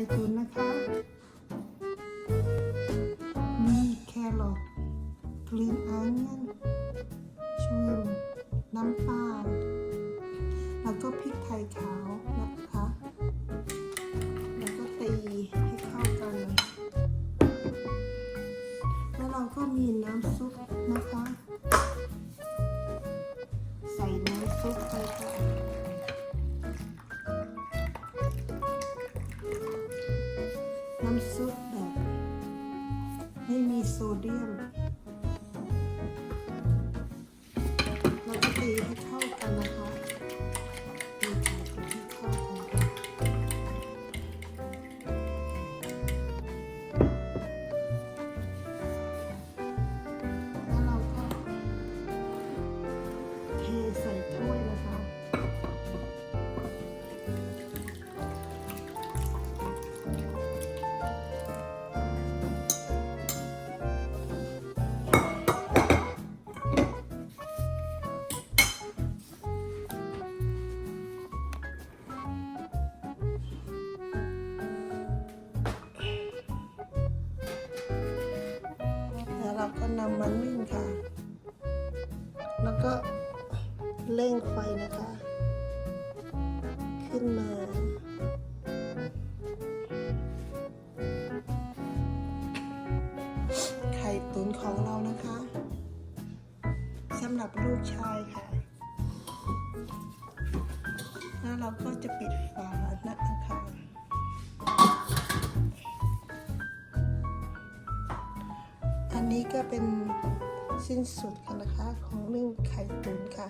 ข่ตุนนะคะ มีแครอทกรีนอันนชูมน้ำตาลแล้วก็พริกไทยขาวนะคะ แล้วก็ตีให้เข้ากัน แล้วเราก็มีน้ำซุปนะคะ น้ำซุปแบบ ไม่มีโซเดียมำมานึ่งค่ะ แล้วก็เร่งไฟนะคะ ขึ้นมาไข่ตุ๋นของเรานะคะสำหรับลูกชายค่ะ แล้วเราก็จะปิดฝานะคะ นนี้ก็เป็นสิ้นสุดกันนะคะ ของเรื่องไข่ตุ๋นค่ะ